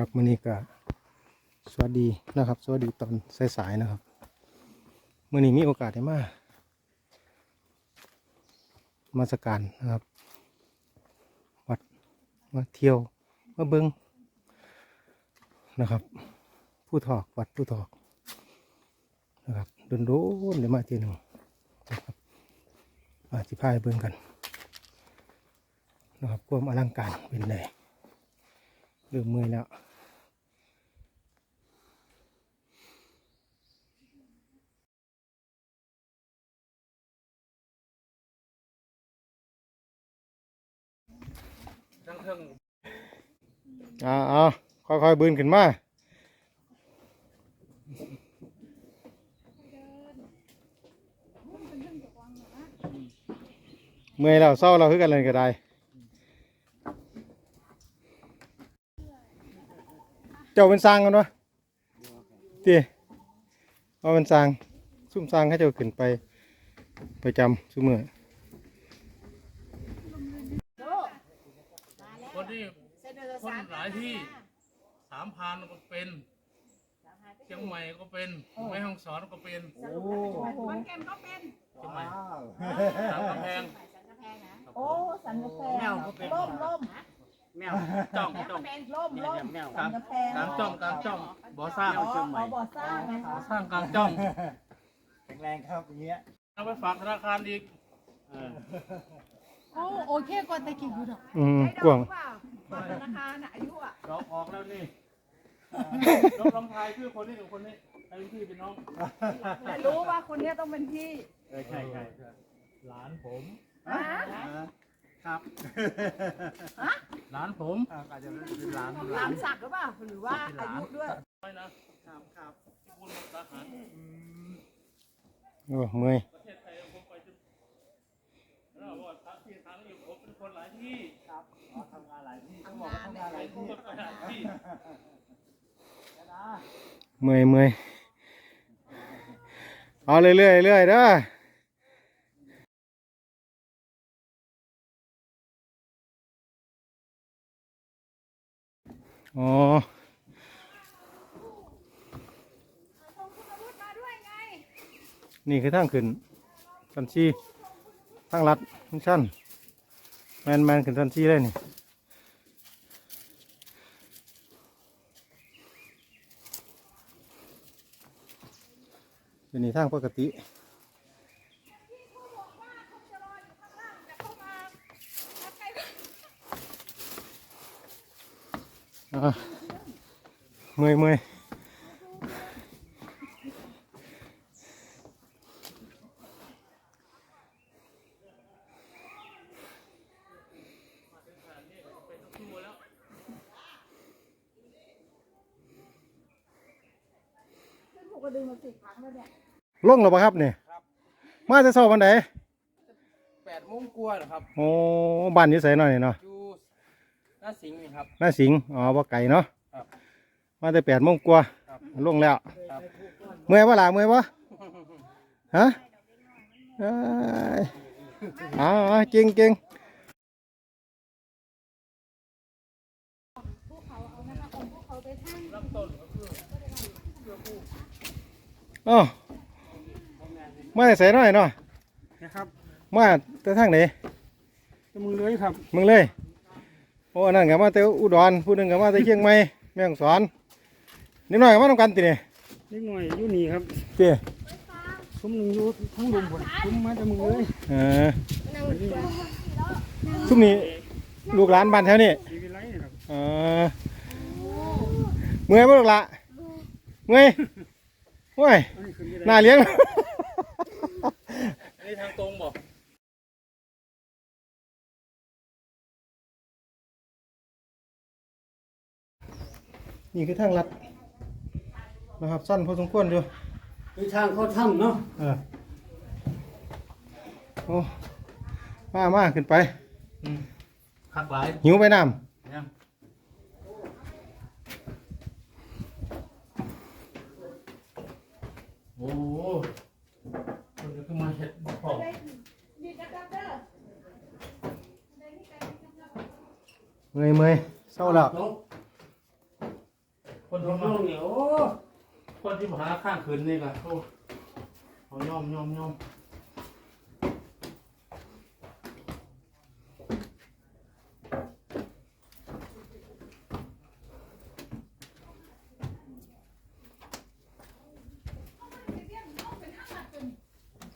ครับมื้อนี้ก็สวัสดีนะครับ สวัสดีตอนสายๆนะครับมื้อนี้มีโอกาสได้มามาสการนะครับ วัดมาเที่ยวมาเบิงนะครับ ผู้ถอกวัดผู้ถอกนะครับโดนโดนเดี๋ยวมาเที่ยวหนึ่งนะครับอาจิพายเบิ่งกันนะครับความอลังการเป็นไงเริ่มเมื่อยแล้ว เครื่องอ่าเอาค่อยๆบืนขึ้นมาเมื่อยแล้วเศร้าเราคือกันเลยก็ได้เจ้าเป็นสร้างกันวะตีเอาเป็นสร้างซุ่มสร้างให้เจ้าขึ้นไปไปจำซุ่มเมื่อ คนที่คนหลายที่สามพรานก็เป็น เชียงใหม่ก็เป็นแม่ฮ่องสอนก็เป็นขอนแก่นก็เป็นเชียงใหม่สามกำแพงโอ้ สันกาแฟแมวก็เป็นล่มล่มแมวจ้องจ้องล่มล่มสันกาแฟกลางจ้องกลางจ้องบ่อสร้างอ๋ออ๋อบ่อสร้างนะบ่อคะสร้างกลางจ้องแข็งแรงครับอย่างเงี้ยเอาไปฝากธนาคารอีกเออ โอ้โอเคกว่าตะกี้อยู่ดอกอืมได้กว้างดอเปล่าบัตรธนาคารน่ะอายุอะเราออกแล้วนี่ลองลองทายชื่อคนนี้กับคนนี้ไอ้พี่เป็นน้องแต่รู้ว่าคนเนี้ยต้องเป็นพี่เออใช่ใช่ใช่หลานผมฮะครับหลานผมอาจจะเป็นร้านหลานศักดิ์หรือเปล่าหรือว่าอายุด้วยไม่นะครับครับที่คุณมุกดาหารโอ้เมื่อยประเทศไทยผมไปจนแล้วบอกว่า คนหลายที่ครับอ๋อทำงานหลายที่เขาบอกว่าทำงานหลายที่คนหลายที่ เมื่อยเมื่อยเอาเรื่อยๆเรื่อยๆเด้ออ๋อนี่คือทางขึ้นทันชีทางลัดทางชั้น แมนแมนขึ้นทันชีเลยนี่อยู่ในทางปกติอะเมื่อยเมื่อย กกระดึงมาสิบครั้งแล้วเนี่ยลงหรอปะครับเนี่ยมาจะเศร้าวันไหนแปดโมงกว่าเหรอครับโอ้บ้านอยู่ใส่หน่อยเนาะอยู่หน้าสิงห์นี่ครับหน้าสิงห์อ๋อว่าไก่เนาะครับมาแต่แปดโมงกว่าครับลงแล้วครับเมื่อยปะล่ะเมื่อยปะฮะเอ้ยเอ๋อาเก่งเก่ง อ๋อมาแต่ใส่หน่อยเนาะนะครับมาแต่ทางไหนจะมึงเลยครับมึงเลยโอ้อันนั่นกับมาแต่อุดรผู้หนึ่งกับมาแต่เชียงใหม่แม่ฮ่องสอนนิดหน่อยกับมาทำกันติเนี่ยเล็กหน่อยอยู่นี่ครับเจ้ซุ้มหนึ่งอยู่ทั้งดุมผลซุ้มมาจะมึงเลยเออทุกนี้ลูกหลานบ้านแถวนี้ดีวิไลนี่ครับเออเมื่อยบ่ลูกละเมื่อย โอ้ยอันนี้ขึ้นไม่น่าได้เลี้ยงอันนี้ทางตรงบอกนี่คือทางลัดนะครับสั้นพอสมควรอยู่คือทางเขาถ้ำเนาะเออโอ้มามาขึ้นไปคักหลายหิวไปน้ยั โอ้โหคนจะขึ้นมาเห็ดบอกเมื่ยเมื่ยเศร้าแล้วคนทำน้องเนียโคนที่มาหาข้างคืนนี่ก็โอ้ยอมยอมยอม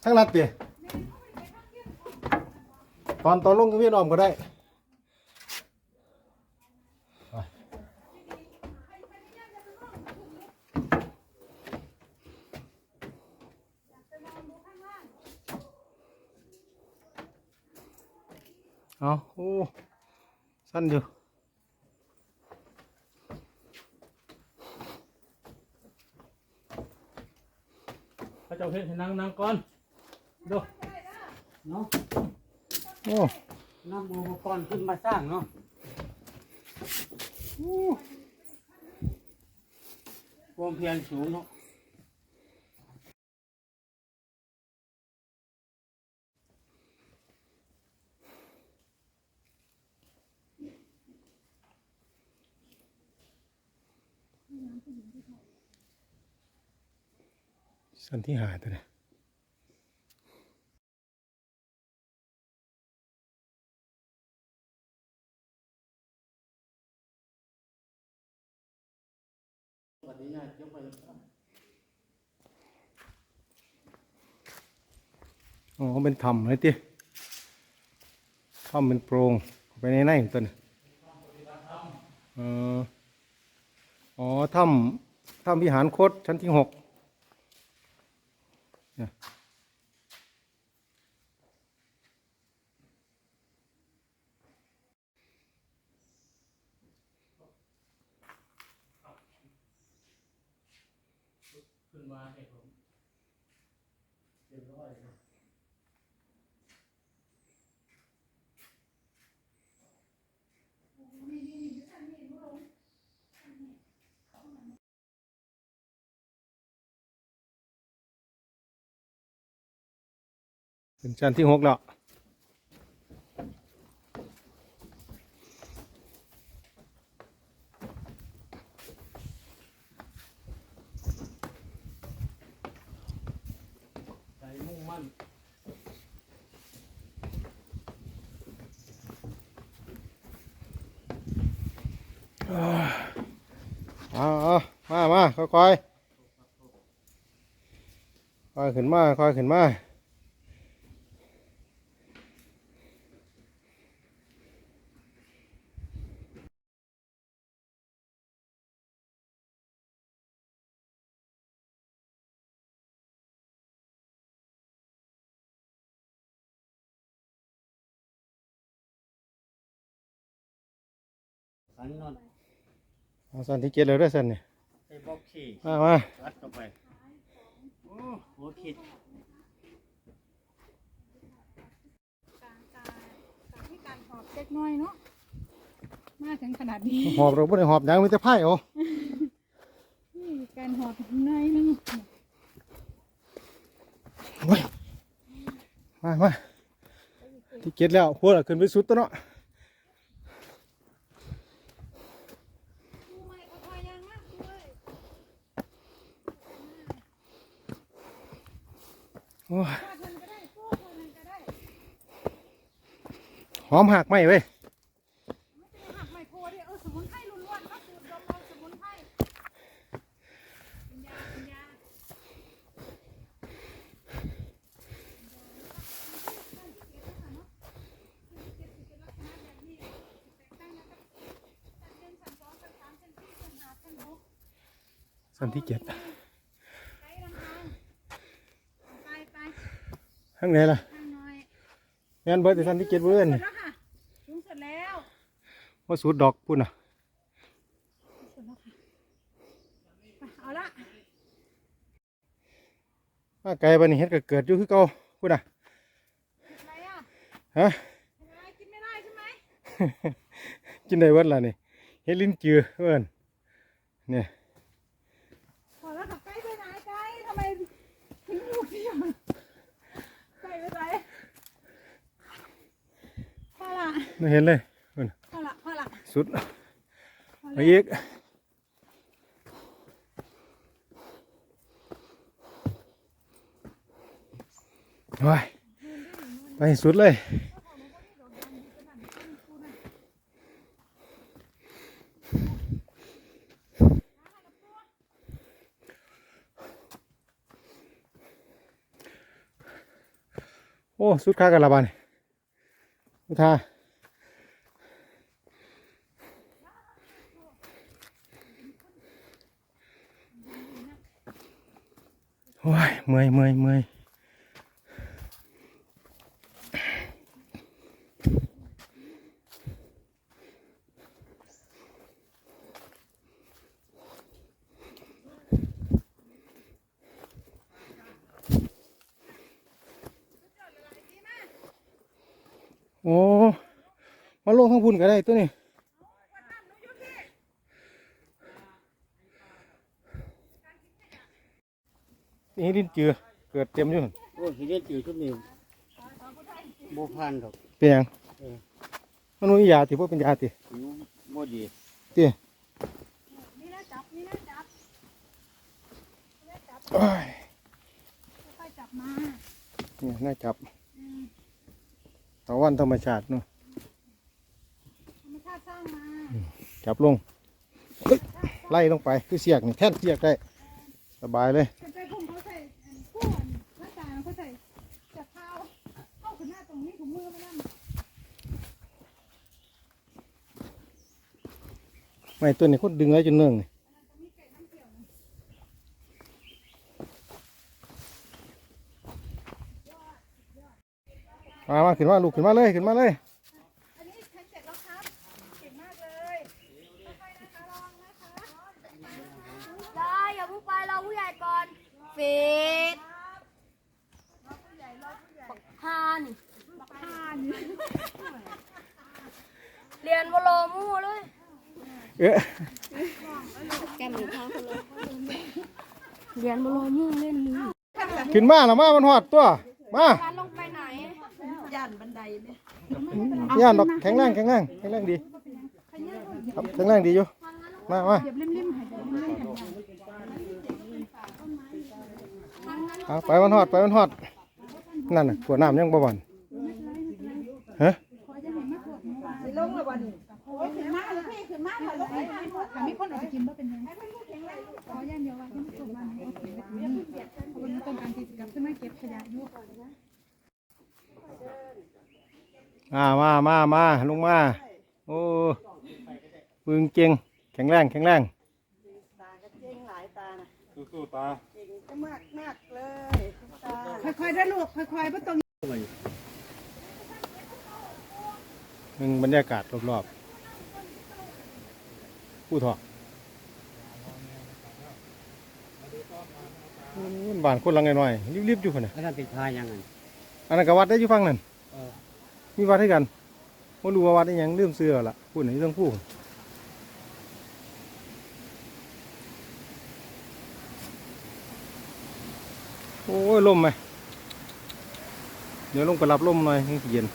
ทั้งรัดเดียตอนตอนลงก็เวียนออมก็ได้เอาโอ้ สั้นอยู่พระเจ้าเพชรนั่งนั่งก่อน ดูเนาะโอ้นำอุปกรณ์ขึ้นมาสร้างเนาะความเพียรสูงเนาะสั้นที่หาตัวนี้สวัสดีญาติเจ้าไป อ๋อเป็นถ้ำเลยติถ้ำเป็นโพรงไปในในตัวนี้อ๋อถ้ำถ้ำวิหารโคตชั้นที่หกขึ้นมาให้ผมเรียบร้อย เป็นชั้นที่หกแล้วใจมุ่งมั่นเอาเอามามาค่อยค่อยๆค่อยขึ้นมา ค่อยขึ้นมา สันนอนเอาสันที่เจ็ดเลยเด้วยสันเนี่ยไอ้บอกขี่มามารัดเข้าไปโอ้หัวขีดการการการที่การหอบเล็กน้อยเนาะมาถึงขนาดนี้หอบเราไม่ได้หอบหยังมีแต่ไพ่โอ้นี่การหอบน้อยนึงโอ้ยมามาที่เจ็ดแล้วพวกเราขึ้นไปสุดตัวเนาะ ดูไม่ค่อยๆยังมากด้วย โอ้ย พาเพิ่นก็ได้พวกเพิ่นก็ได้ หอมหักไหมเว้ยไม่ใช่หักไมโครดิเออสมุนไพรล้ ข้างไหนล่ะทางหน่อยแม่นเบิร์ดแต่สันที่เจ็ดเบื่อนเสร็จแล้วค่ะถึงเสร็จแล้วว่าสูดดอกพุ่นอะเสร็จแล้วค่ะไปเอาละมาไกลปานนี้เฮ็ดก็เกิดอยู่คือเก่าพุ่นอะอะไรอะฮะอะไรกินไม่ได้ใช่ไหม กินได้เบิดล่ะนี่เฮ็ดลิ้นจือเอิ้นเนี่ย ไม่เห็นเลยพอละพอละสุดมาอีกว้ายไปสุดเลยโอ้ สุดค่ากันละบานอุทา โอ้ยเมื่อยเมื่อยเมื่อยโอ้ มาลงทั้งพุ่นก็ได้ตัวนี้ นี่ดินเจือเกิดเต็มอยู่หั่นโอ้ยเรียนจืดชุดนี้โบพันดอก เป็นหยังเออ มันบ่มียาติบ่เป็นยาติผิวโบดีตินี่นะจับ นี่นะจับโอ้ยค่อยๆจับมา นี่น่าจับตะวันธรรมชาติเนาะธรรมชาติสร้างมาจับลงเอ้ยไล่ลงไปคือเสียกนี่แท่นเสียกได้ สบายเลย กระจายพุ่งเขาใส่อันคู่อันหน้าตางเขาใส่จับเท้าเข้าขึ้นหน้าตรงนี้ถุงมือมานั่น ไม่ตัวนี้คนดึงไว้จนเนื่องมามาขึ้นมาลูกขึ้นมาเลยขึ้นมาเลยนี่ฉันเสร็จแล้วครับเก่งมากเลยได้อย่าเพิ่งไปเราผู้ใหญ่ก่อนฟีดฮานผ่านเรียนวโลมู่เลย เอ๊ะแกมันทางคนเลยเรียนวโลมู่เล่นนี้ขึ้นมาละมามันหอดตัว มาลงไปไหนย่านบันไดเนี่ยย่านดอกแข็งแรงแข็งแรงแข็งแรงดีครับแข็งแรงดีอยู่ มามาเอาไปมันหอดไปมันหอด นั่นน่ะขวดน้ำยังบ่บ่อนฮะลงล้ววันนี้ขึ้น มาเลยพี่ขึ้นมาค่ะลงไปแต่มีคนออกไปกินบ่เป็นยังขอย่านเดียวว่าที่มันตกมาโอเควันนี้ต้องการที่จะกลับขึ้นมาเก็บขยะอยู่มามามามาลงมา โอ้ปึงเก่งแข็งแรงแข็งแรงตาก็เจ๊งหลายตานะสู้ๆตาเก่งก็มากมากๆเลยตาค่อยๆได้ลูกค่อยๆบ่ต้องหนึ่งบรรยากาศรอบๆ ผู้ถออืมบ้านคนหลังน้อยๆรีบๆอยู่คนน่ะอันนั้นเป็นพายยังไงอันนั้นก็วัดได้อยู่ฟังนั่นเออมีวัดให้กันไม่รู้ว่าวัดได้หยังเรื่องเสื้อละพูดไหนเรื่องผู้โอ้ยลมไหมเดี๋ยวลงไปรับลมหน่อยให้เย็น